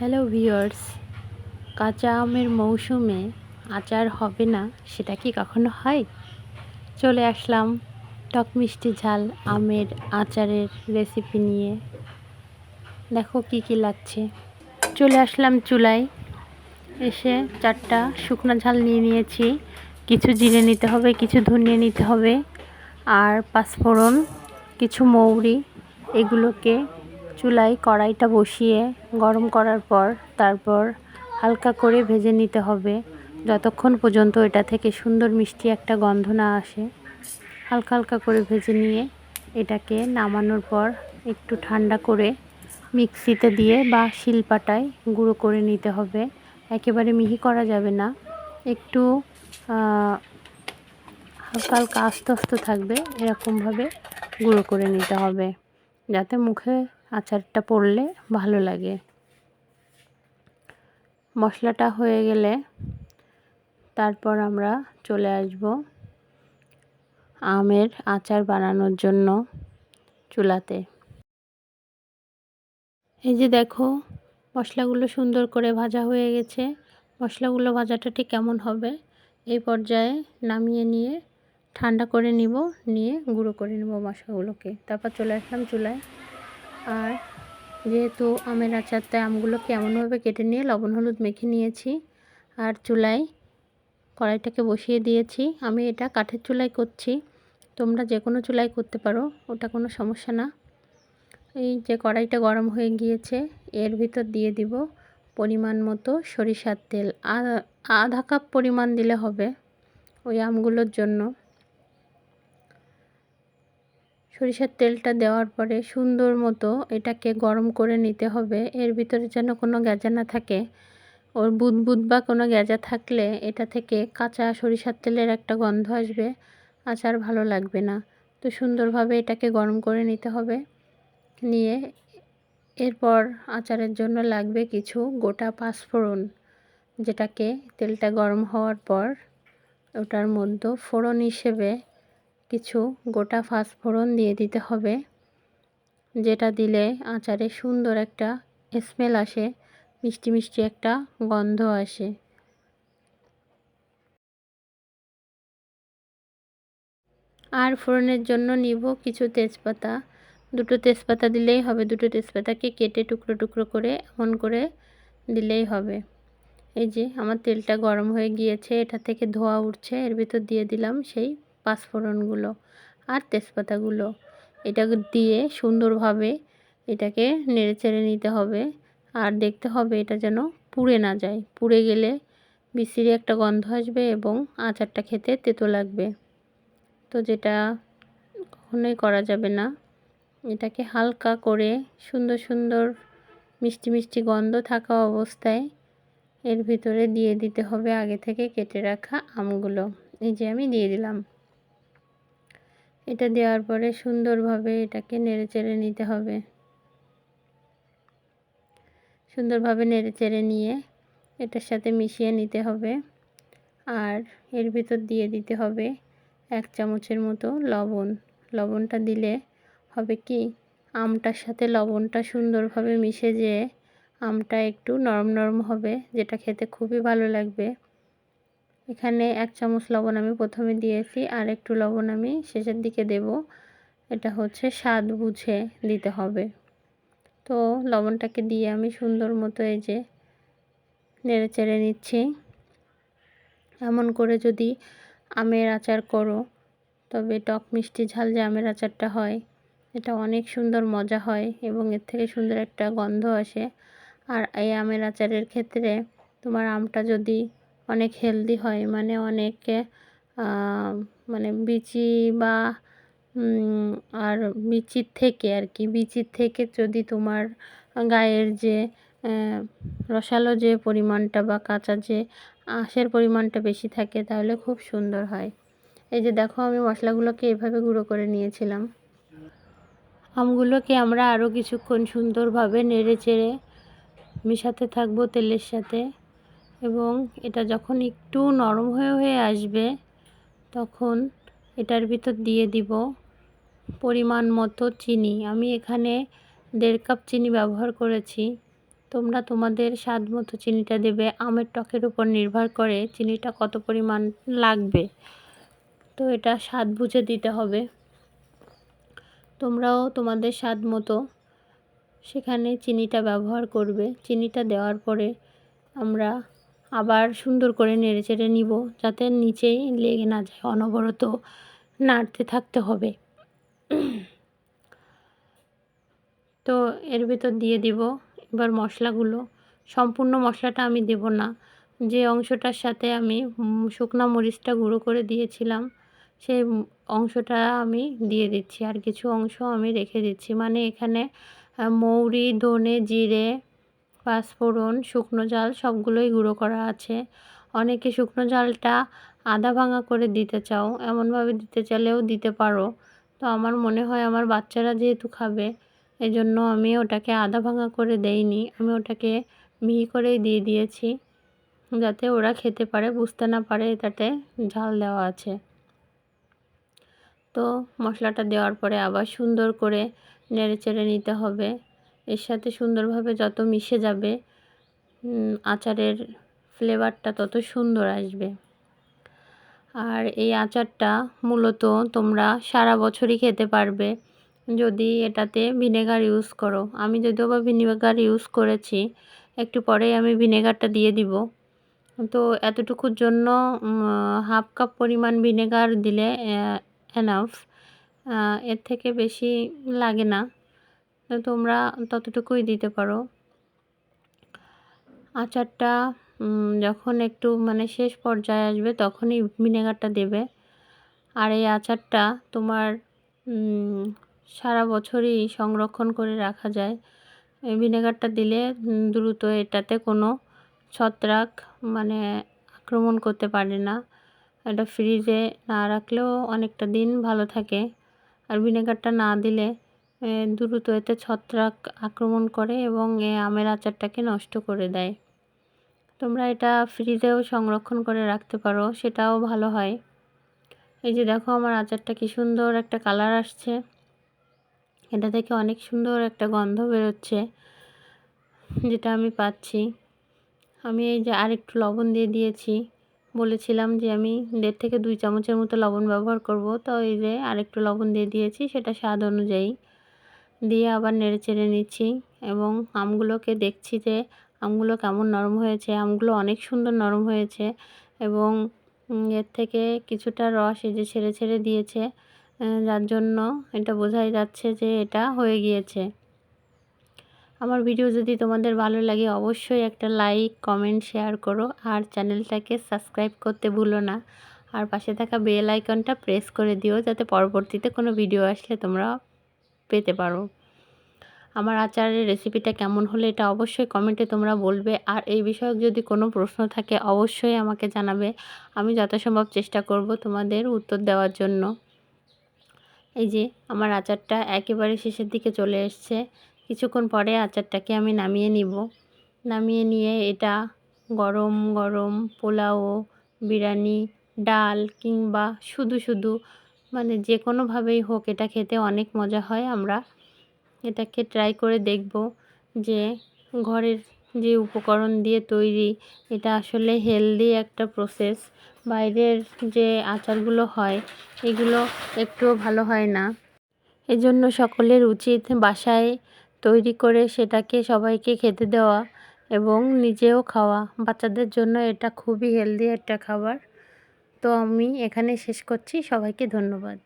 Hello viewers কাঁচা আমের মৌসুমে আচার হবে না, সেটা কি কখনো হয়? চলে আসলাম টক মিষ্টি ঝাল আমের আচারের রেসিপি নিয়ে। দেখো কি কি লাগছে। চলে আসলাম চুলায়। এসে চারটা শুকনো ঝাল নিয়ে নিয়েছি। কিছু জিরে নিতে হবে, কিছু ধনিয়ে নিতে হবে, আর পাঁচফোড়ন, কিছু মৌরি, এগুলোকে চুলায় কড়াইটা বসিয়ে গরম করার পর তারপর হালকা করে ভেজে নিতে হবে। যতক্ষণ পর্যন্ত এটা থেকে সুন্দর মিষ্টি একটা গন্ধ না আসে, হালকা হালকা করে ভেজে নিয়ে এটাকে নামানোর পর একটু ঠান্ডা করে মিক্সিতে দিয়ে বা শিলপাটায় গুঁড়ো করে নিতে হবে। একেবারে মিহি করা যাবে না। একটু হালকা হালকা আস্তে আস্তে থাকবে, এরকমভাবে গুঁড়ো করে নিতে হবে। যাতে মুখে আচারটা পড়লে ভালো লাগে। মশলাটা হয়ে গেলে তারপর আমরা চলে আসব আমের আচার বানানোর জন্য চুলাতে। এই যে দেখো, মশলাগুলো সুন্দর করে ভাজা হয়ে গেছে। মশলাগুলো ভাজাটা ঠিক কেমন হবে এই পর্যায়ে নামিয়ে নিয়ে ঠান্ডা করে নিব, নিয়ে গুঁড়ো করে নেব মশলাগুলোকে। তারপর চলে আসলাম চুলায়। আর যেহেতু আমের আচারটা আমগুলোকে এমনভাবে কেটে নিয়ে লবণ, হলুদ মেখে নিয়েছি আর চুলায় কড়াইটাকে বসিয়ে দিয়েছি। আমি এটা কাঠের চুলায় করছি। তোমরা যে কোনো চুলায় করতে পারো, ওটা কোনো সমস্যা না। এই যে কড়াইটা গরম হয়ে গিয়েছে, এর ভিতর দিয়ে দিব পরিমাণ মতো সরিষার তেল। আধা কাপ পরিমাণ দিলে হবে ওই আমগুলোর জন্য। সরিষার তেলটা দেওয়ার পরে সুন্দর মতো এটাকে গরম করে নিতে হবে। এর ভিতরে যেন কোনো গ্যাজা না থাকে। ওর বুদবুদ বা কোনো গ্যাজা থাকলে এটা থেকে কাঁচা সরিষার তেলের একটা গন্ধ আসবে। আচার ভালো লাগবে না। তো সুন্দরভাবে এটাকে গরম করে নিতে হবে। নিয়ে এরপর আচারের জন্য লাগবে কিছু গোটা পাঁচফোড়ন, যেটাকে তেলটা গরম হওয়ার পর ওটার মধ্যে ফোড়ন হিসেবে কিছু গোটা ফাঁসফোড়ন দিয়ে দিতে হবে, যেটা দিলে আচারে সুন্দর একটা স্মেল আসে, মিষ্টি মিষ্টি একটা গন্ধ আসে। আর ফোড়নের জন্য নিব কিছু তেজপাতা। দুটো তেজপাতা দিলেই হবে, দুটো তেজপাতাকে কেটে টুকরো টুকরো করে এমন করে দিলেই হবে। এই যে, আমার তেলটা গরম হয়ে গিয়েছে, এটা থেকে ধোয়া উঠছে, এর ভিতর দিয়ে দিলাম সেই পাঁচফোড়নগুলো আর তেজপাতাগুলো। এটা দিয়ে সুন্দরভাবে এটাকে নেড়ে চেড়ে নিতে হবে আর দেখতে হবে এটা যেন পুড়ে না যায়। পুড়ে গেলে বিশ্রী একটা গন্ধ আসবে এবং আচারটা খেতে তেতো লাগবে। তো যেটা কখনোই করা যাবে না। এটাকে হালকা করে সুন্দর সুন্দর মিষ্টি মিষ্টি গন্ধ থাকা অবস্থায় এর ভিতরে দিয়ে দিতে হবে আগে থেকে কেটে রাখা আমগুলো। এই যে আমি দিয়ে দিলাম। এটা দেওয়ার পরে সুন্দরভাবে এটাকে নেড়ে চেড়ে নিতে হবে। সুন্দরভাবে নেড়ে চেড়ে নিয়ে এটার সাথে মিশিয়ে নিতে হবে। আর এর ভিতর দিয়ে দিতে হবে এক চামচের মতো লবণ। লবণটা দিলে হবে কি, আমটার সাথে লবণটা সুন্দরভাবে মিশে যেয়ে আমটা একটু নরম নরম হবে, যেটা খেতে খুবই ভালো লাগবে। এখানে এক চামচ লবণ আমি প্রথমে দিয়েছি, আর একটু লবণ আমি শেষের দিকে দেব। এটা হচ্ছে স্বাদ বুঝে দিতে হবে। তো লবণটাকে দিয়ে আমি সুন্দর মতো এই যে নেড়ে চেড়ে নিচ্ছি। এমন করে যদি আমের আচার করো, তবে টক মিষ্টি ঝাল যে আমের আচারটা হয়, এটা অনেক সুন্দর মজা হয় এবং এর থেকে সুন্দর একটা গন্ধ আসে। আর এই আমের আচারের ক্ষেত্রে তোমার আমটা যদি অনেক হেলদি হয়। মানে অনেক মানে বিচি বা আর বিচির থেকে আর কি, বিচির থেকে যদি তোমার গায়ের যে রসালো যে পরিমাণটা বা কাঁচা যে আঁশের পরিমাণটা বেশি থাকে, তাহলে খুব সুন্দর হয়। এই যে দেখো, আমি মশলাগুলোকে এভাবে গুঁড়ো করে নিয়েছিলাম। আমগুলোকে আমরা আরও কিছুক্ষণ সুন্দরভাবে নেড়ে চেড়ে মেশাতে থাকব তেলের সাথে। এবং এটা যখন একটু নরম হয়ে হয়ে আসবে, তখন এটার ভিতর দিয়ে দিব পরিমাণ মতো চিনি। আমি এখানে দেড় কাপ চিনি ব্যবহার করেছি। তোমরা তোমাদের স্বাদ মতো চিনিটা দেবে। আমের টকের উপর নির্ভর করে চিনিটা কত পরিমাণ লাগবে। তো এটা স্বাদ বুঝে দিতে হবে। তোমরাও তোমাদের স্বাদ মতো সেখানে চিনিটা ব্যবহার করবে। চিনিটা দেওয়ার পরে আমরা আবার সুন্দর করে নেড়ে চেড়ে নিব যাতে নিচেই লেগে না যায়, অনবরত নাড়তে থাকতে হবে। তো এর ভিতর দিয়ে দিব এবার মশলাগুলো। সম্পূর্ণ মশলাটা আমি দেব না। যে অংশটার সাথে আমি শুকনো মরিচটা গুঁড়ো করে দিয়েছিলাম, সেই অংশটা আমি দিয়ে দিচ্ছি। আর কিছু অংশ আমি রেখে দিচ্ছি। মানে এখানে মৌরি, ধনে, জিরে পাঁচফোড়ন, শুকনো জাল সবগুলোই গুঁড়ো করা আছে। অনেকে শুকনো জালটা আধা ভাঙা করে দিতে চাও, এমনভাবে দিতে চাইলেও দিতে পারো। তো আমার মনে হয় আমার বাচ্চারা যেহেতু খাবে এই জন্য আমি ওটাকে আধা ভাঙা করে দেইনি। আমি ওটাকে মিহি করেই দিয়ে দিয়েছি, যাতে ওরা খেতে পারে, বুঝতে না পারে এটাতে ঝাল দেওয়া আছে। তো মশলাটা দেওয়ার পরে আবার সুন্দর করে নেড়ে চেড়ে নিতে হবে। এর সাথে সুন্দরভাবে যত মিশে যাবে আচারের ফ্লেভারটা তত সুন্দর আসবে। আর এই আচারটা মূলত তোমরা সারা বছরই খেতে পারবে। যদি এটাতে ভিনেগার ইউজ করো। আমি যদিও বা ভিনেগার ইউজ করেছি, একটু পরেই আমি ভিনেগারটা দিয়ে দিব। তো এতটুকুর জন্য হাফ কাপ পরিমাণ ভিনেগার দিলে এনাফ এর থেকে বেশি লাগে না। তোমরা ততটুকুই দিতে পারো। আচারটা যখন একটু মানে শেষ পর্যায়ে আসবে তখনই ভিনেগারটা দেবে। আর এই আচারটা তোমার সারা বছরই সংরক্ষণ করে রাখা যায়। এই ভিনেগারটা দিলে দ্রুত এটাতে কোনো ছত্রাক মানে আক্রমণ করতে পারে না। এটা ফ্রিজে না রাখলেও অনেকটা দিন ভালো থাকে। আর ভিনেগারটা না দিলে দ্রুত এতে ছত্রাক আক্রমণ করে এবং এ আমের আচারটাকে নষ্ট করে দেয়। তোমরা এটা ফ্রিজেও সংরক্ষণ করে রাখতে পারো, সেটাও ভালো হয়। এই যে দেখো আমার আচারটা কি সুন্দর একটা কালার আসছে। এটা থেকে অনেক সুন্দর একটা গন্ধ বেরোচ্ছে, যেটা আমি পাচ্ছি। আমি এই যে আরেকটু লবণ দিয়ে দিয়েছি। বলেছিলাম যে আমি দেড় থেকে দুই চামচের মতো লবণ ব্যবহার করব, তো এই যে আরেকটু লবণ দিয়ে দিয়েছি, সেটা স্বাদ অনুযায়ী। দিয়ে আবার নেড়ে চেড়ে নিচ্ছি এবং আমগুলোকে দেখছি যে আমগুলো কেমন নরম হয়েছে। আমগুলো অনেক সুন্দর নরম হয়েছে এবং এর থেকে কিছুটা রস এই যে ছেড়ে ছেড়ে দিয়েছে যার জন্য এটা বোঝাই যাচ্ছে যে এটা হয়ে গিয়েছে। আমার ভিডিও যদি তোমাদের ভালো লাগে অবশ্যই একটা লাইক, কমেন্ট, শেয়ার করো আর চ্যানেলটাকে সাবস্ক্রাইব করতে ভুলো না। আর পাশে থাকা বেল আইকনটা প্রেস করে দিও যাতে পরবর্তীতে কোনো ভিডিও আসলে তোমরা পেতে পারো। আমার আচারের রেসিপিটা কেমন হলে এটা অবশ্যই কমেন্টে তোমরা বলবে। আর এই বিষয়ক যদি কোনো প্রশ্ন থাকে, অবশ্যই আমাকে জানাবে। আমি যথাসম্ভব চেষ্টা করব তোমাদের উত্তর দেওয়ার জন্য। এই যে, আমার আচারটা একেবারে শেষের দিকে চলে এসছে। কিছুক্ষণ পরে আচারটাকে আমি নামিয়ে নিব। নামিয়ে নিয়ে এটা গরম গরম পোলাও, বিরিয়ানি, ডাল কিংবা শুধু শুধু মানে যে কোনোভাবেই হোক, এটা খেতে অনেক মজা হয় আমরা। এটাকে ট্রাই করে দেখব যে ঘরের যে উপকরণ দিয়ে তৈরি, এটা আসলে হেলদি একটা প্রসেস বাইরের যে আচারগুলো হয়, এগুলো একটুও ভালো হয় না। এজন্য সকলের উচিত বাসায় তৈরি করে সেটাকে সবাইকে খেতে দেওয়া এবং নিজেও খাওয়া। বাচ্চাদের জন্য এটা খুবই হেলদি একটা খাবার। তো আমি এখানে শেষ করছি। সবাইকে ধন্যবাদ।